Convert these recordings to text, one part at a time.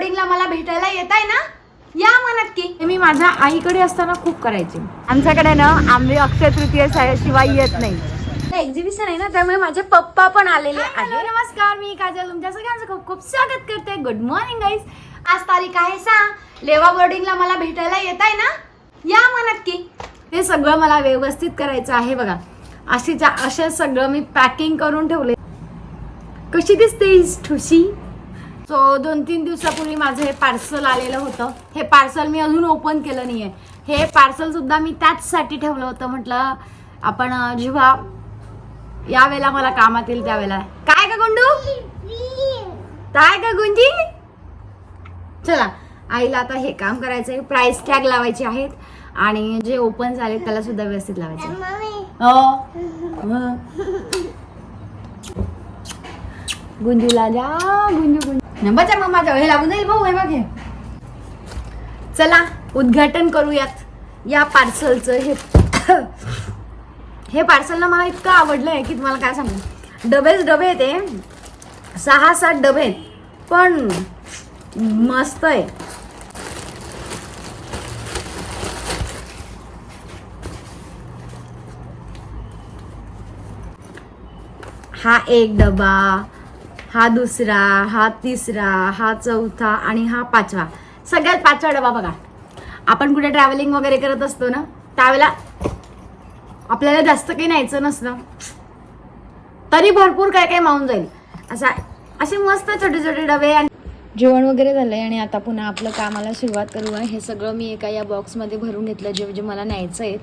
बोर्डिंगला मला भेटायला येत आहे ना? या मग नक्की हे मी माझ्या आईकडे असताना खूप करायचे. आमच्याकडे ना आंबे अक्षय तृतीय शिवाय येत नाही. एक्झिबिशन आहे ना त्यामुळे माझे पप्पा पण आलेले आहे नमस्कार मी काजल. तुमच्या सगळ्यांचं खूप खूप स्वागत करते. गुड मॉर्निंग गाईज आज तारीख आहे सहा लेवा बोर्डिंगला मला भेटायला येत आहे ना? या मग नक्की हे सगळं मला व्यवस्थित करायचं आहे बघा. अशीच्या असे सगळं मी पॅकिंग करून ठेवले. कशी दिसते ही ठुशी? सो दोन तीन दिवसापूर्वी माझं हे पार्सल आलेलं होतं. हे पार्सल मी अजून ओपन केलं नाहीये. हे पार्सल सुद्धा मी त्याचसाठी ठेवलं होतं. म्हटलं आपण जेव्हा यावेळेला मला कामात येईल त्यावेळेला. काय का गुंडू? काय का गुंजी? चला आईला आता हे काम करायचं आहे प्राइस टॅग लावायचे आहेत. आणि जे ओपन झाले त्याला सुद्धा व्यवस्थित लावायचे हो. हो. गुंजूला जा. गुंजू गुंजू. बचा मग माझ्या हे लागून जाईल भाऊ हे बघ हे. चला उद्घाटन करूयात. या पार्सलचं हे हे पार्सल ना मला इतकं आवडलं आहे की तुम्हाला काय सांगू? डबेच डबे आहेत ते सहा सात डबे आहेत. पण मस्त आहे. हा एक डबा हा दुसरा हा तिसरा हा चौथा आणि हा पाचवा. सगळ्यात पाचवा डबा बघा. आपण कुठे ट्रॅव्हलिंग वगैरे करत असतो ना त्यावेळेला आपल्याला जास्त काही न्यायचं नसतं. तरी भरपूर काय काय मावून जाईल. असा असे मस्त छोटे छोटे डबे आणि जेवण वगैरे झालं आहे आणि आता पुन्हा आपलं कामाला सुरुवात करू आहे. हे सगळं मी एका या बॉक्समध्ये भरून घेतलं जे जे मला न्यायचं आहेत.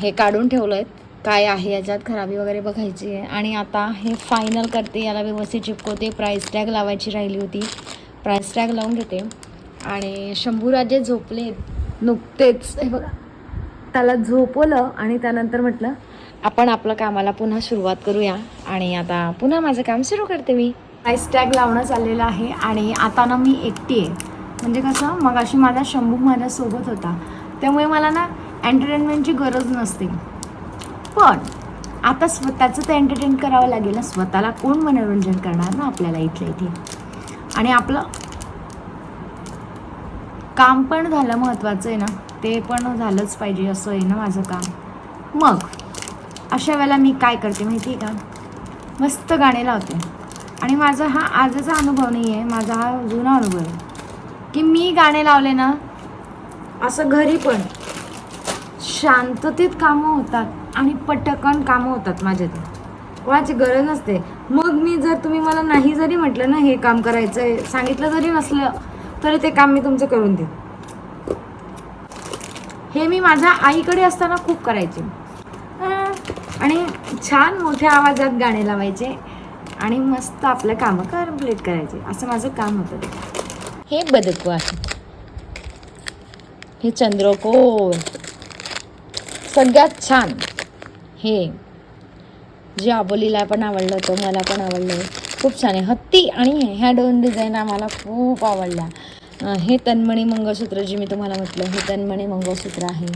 हे काढून ठेवलं आहेत काय आहे याच्यात खराबी वगैरे बघायची आहे. आणि आता हे फायनल करते याला व्यवस्थित चिपकवते प्राईस टॅग लावायची राहिली होती. प्राईस टॅग लावून घेते. आणि शंभूराजे झोपले. नुकतेच हे बघा त्याला झोपवलं आणि त्यानंतर म्हटलं आपण आपलं कामाला पुन्हा सुरुवात करूया. आणि आता पुन्हा माझं काम सुरू करते मी. प्राईस टॅग लावणं चाललेलं आहे आणि आता ना मी एकटी आहे. म्हणजे कसं मग अशी माझा शंभू माझ्यासोबत होता. त्यामुळे मला ना एंटरटेनमेंटची गरज नसते. पण आता स्वतःचं तर एंटरटेन करावं लागेल ना. स्वतःला कोण मनोरंजन करणार ना आपल्याला इथल्या इथे? आणि आपलं काम पण झालं महत्त्वाचं आहे ना. ते पण झालंच पाहिजे असं आहे ना माझं काम. मग अशा वेळेला मी काय करते माहिती आहे का? मस्त गाणे लावते. आणि माझा हा आजचा अनुभव नाही आहे. माझा हा जुना अनुभव आहे. की मी गाणे लावले ना असं घरी पण शांततेत कामं होतात. आणि पटकन कामं होतात माझ्या ते कोणाची गरज नसते. मग मी जर तुम्ही मला नाही जरी म्हटलं ना हे काम करायचं आहे सांगितलं जरी नसलं तरी ते काम मी तुमचं करून देईन. हे मी माझ्या आईकडे असताना खूप करायचे. आणि छान मोठ्या आवाजात गाणे लावायचे आणि मस्त आपलं कामं कंप्लीट करायचे. असं माझं काम होतं हे बदकू आहे. हे चंद्रकोर सगळ्यात छान. हे. जे आबोलीला पण आवडलं होतं मला पण आवडलं खूप छान आहे. हत्ती आणि ह्या दोन डिझाईन आम्हाला खूप आवडल्या. हे तन्मणी मंगळसूत्र जे मी तुम्हाला म्हटलं हे तन्मणी मंगळसूत्र आहे.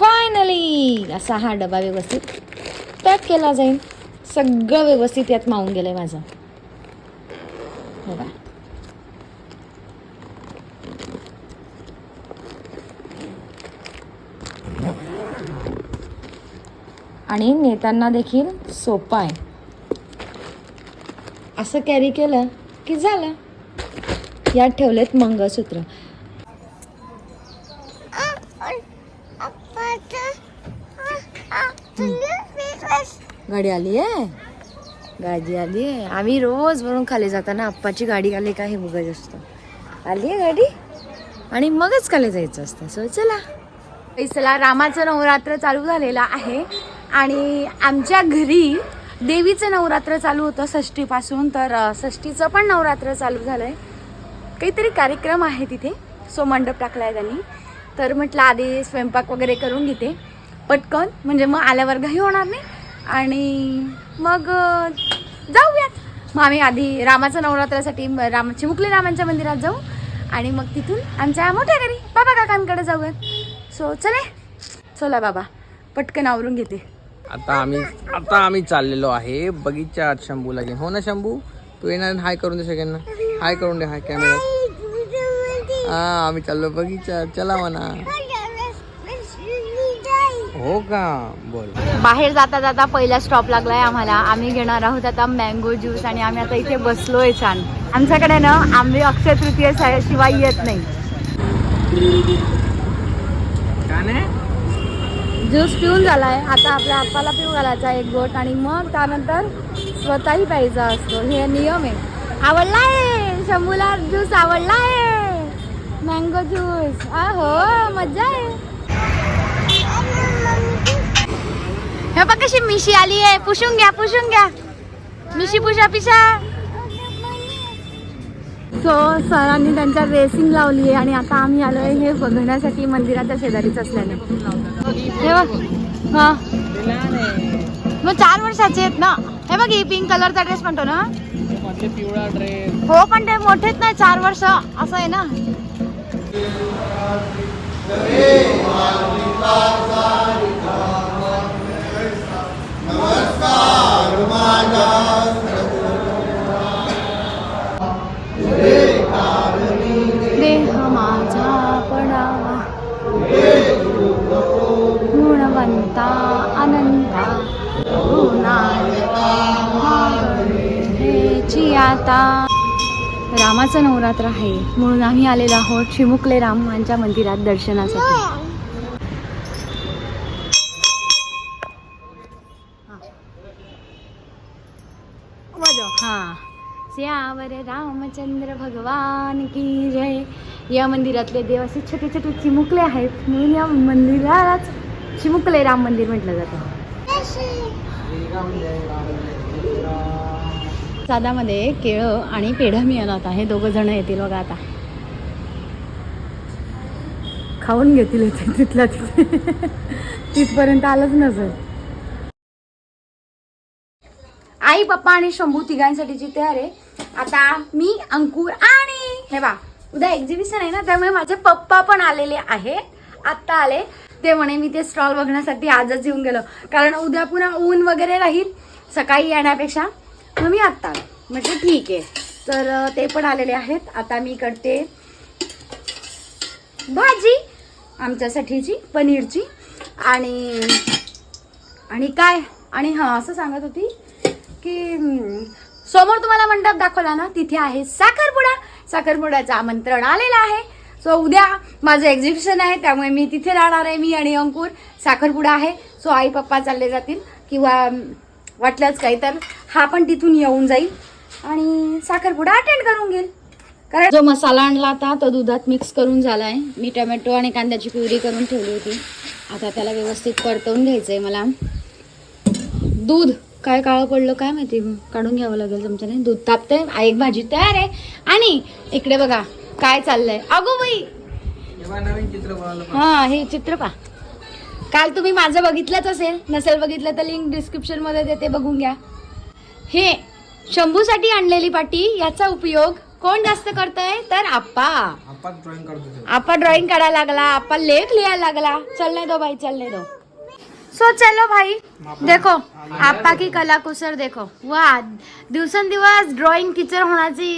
फायनली असा हा डबा व्यवस्थित पॅक केला जाईल. सगळं व्यवस्थित यात मावून आहे माझं. बघा आणि नेताना देखील सोपं आहे. असं कॅरी केलं की झालं. यात ठेवलेत मंगळसूत्र. गाडी आली आहे? गाडी आली आहे. आम्ही रोज वरून खाली जाताना आप्पाची गाडी आली का हे बघत असतो. आली आहे गाडी? आणि मगच खाली जायचं असतं. सो चला. चला रामाचं नवरात्र चालू झालेलं आहे. आणि आमच्या घरी देवीचं नवरात्र चालू होतं षष्टीपासून तर षष्टीचं पण नवरात्र चालू झालं आहे काहीतरी कार्यक्रम आहे तिथे. सो मंडप टाकला आहे त्यांनी. तर म्हटलं आधी स्वयंपाक वगैरे करून घेते. पटकन. म्हणजे मग आल्यावर घाई होणार नाही. आणि मग जाऊयात. मग आम्ही आधी रामाचं नवरात्रासाठी राम चिमुकली रामांच्या मंदिरात जाऊ आणि मग तिथून आमच्या मोठ्या घरी बाबा काकांकडे जाऊयात. सो चले. चला बाबा पटकन आवरून घेते. आता आम्ही आता आम्ही चाललेलो आहे बगीचात शंभूला घेऊन. हो ना शंभू? तू येणार हाय करून दे सगळ्यांना. हाय करून दे हाय कॅमेरा हा आम्ही चाललो बगीचात चला म्हणा. हो का? बोल. बाहेर जाता जाता पहिला स्टॉप लागलाय आम्हाला. आम्ही घेणार आहोत आता मँगो ज्यूस आणि आम्ही आता इथे बसलोय छान. आमच्याकडे ना आंबे अक्षय तृतीय शिवाय येत नाही. ज्यूस पिऊन झालाय. आता आपल्या आप्पाला पिऊ घालायचा एक गोट आणि मग त्यानंतर स्वतःही प्यायचा असतो. हे नियम आहे. आवडलाय? शंभूला ज्यूस आवडलाय? मँगो ज्यूस हो मजा आहे. हे बघ कशी मिशी आली आहे पुसून घ्या पुसून घ्या मिशी पुशा पिशा सो सरांनी त्यांच्या रेसिंग लावली आहे आणि आता आम्ही आलोय हे बघण्यासाठी मंदिराच्या शेजारीच असल्याने. हे बघ. हा. मग चार वर्षाचे आहेत ना. हे बघ ही पिंक कलरचा ड्रेस म्हणतो ना. पिवळा ड्रेस हो पण ते मोठेच नाही चार वर्ष. असं आहे ना. देह माझा पडावा गुणवंता अनंता। आता। रामाचं नवरात्र आहे म्हणून आम्ही आलेलो आहोत चिमुकले रामांच्या मंदिरात दर्शनासाठी. श्यावर रामचंद्र भगवान की जय. या मंदिरातले देव असे छोटे छोटे चिमुकले आहेत. म्हणून या मंदिरालाच चिमुकले राम मंदिर म्हटलं जातं. साधामध्ये केळं आणि पेढा मिळाला होता. हे दोघं जण येतील बघा आता. खाऊन घेतील इथे तिथल्या तिथे. तिथपर्यंत आलंच नसेल. आई पप्पा आणि शंभू तिघांसाठीची तयार आहे आता मी अंकुर आणि हे बा उद्या एक्झिबिशन आहे ना त्यामुळे माझे पप्पा पण आलेले आहेत. आत्ता आले. ते म्हणे मी ते स्टॉल बघण्यासाठी आजच येऊन गेलो. कारण उद्या पुन्हा ऊन वगैरे राहील सकाळी येण्यापेक्षा. मग मी आत्ता म्हणजे म्हटलं ठीक आहे. तर ते पण आलेले आहेत. आता मी करते भाजी आमच्यासाठीची पनीरची. आणि आणि काय? आणि हां असं सांगत होती की समोर तुम्हाला मंडप दाखवला ना तिथे आहे साखरपुडा. साखरपुड्याचं आमंत्रण आलेलं आहे. सो उद्या माझं एक्झिबिशन आहे त्यामुळे मी तिथे राहणार आहे मी आणि अंकुर. साखरपुडा आहे. सो आई पप्पा चालले जातील. किंवा वाटलंच काही तर हा पण तिथून येऊन जाईल. आणि साखरपुडा अटेंड करून घेईल. कारण जो मसाला आणला होता तो दुधात मिक्स करून झाला आहे मी टोमॅटो आणि कांद्याची प्युरी करून ठेवली होती. आता त्याला व्यवस्थित परतवून घ्यायचं आहे मला. दूध. काय काळं पडलं काय माहिती? काढून घ्यावं लागेल तुमच्याने दूध तापते एक भाजी तयार आहे. आणि इकडे बघा काय चाललंय? अगो बाई! हा हे चित्र पा काल तुम्ही माझं बघितलंच असेल. नसेल बघितलं तर लिंक डिस्क्रिप्शनमध्ये देते बघून घ्या. हे शंभूसाठी आणलेली पाटी याचा उपयोग कोण जास्त करतय? तर आप्पा. आपण ड्रॉइंग करायला लागला आपा लेख लिहायला लागला. चलने दो भाई चलने दो. सो चलो भाई देखो आपा की कला कुसर देखो. वा दिवसेंदिवस ड्रॉइंग टीचर होण्याची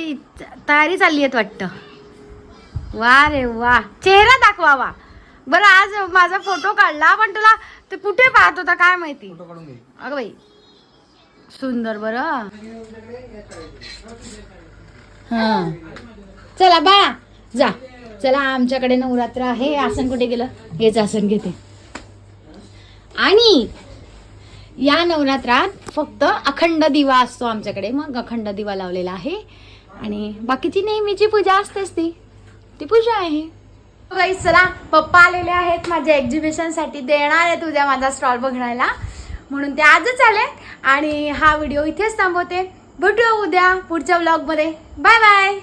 तयारी चालली आहे वाटतं. वा रे वा. चेहरा दाखवावा. बरं आज माझा फोटो काढला पण तुला ते कुठे पाहत होता काय माहिती? अगं बाई सुंदर बरं. हा. चला बाळा जा. चला आमच्याकडे नवरात्र आहे आसन कुठे गेलं? हेच आसन घेते. आणि या नवरात्रात फक्त अखंड दिवा असतो आमच्याकडे. मग अखंड दिवा लावलेला आहे. आणि बाकीची नेहमीची पूजा असतेच ती. ती पूजा आहे. चला. पप्पा आलेले आहेत माझ्या एक्झिबिशनसाठी. आहेत उद्या माझा स्टॉल बघायला. म्हणून ते आजच आले. आणि हा व्हिडिओ इथेच थांबवते. भेटूया उद्या पुढच्या ब्लॉगमध्ये बाय बाय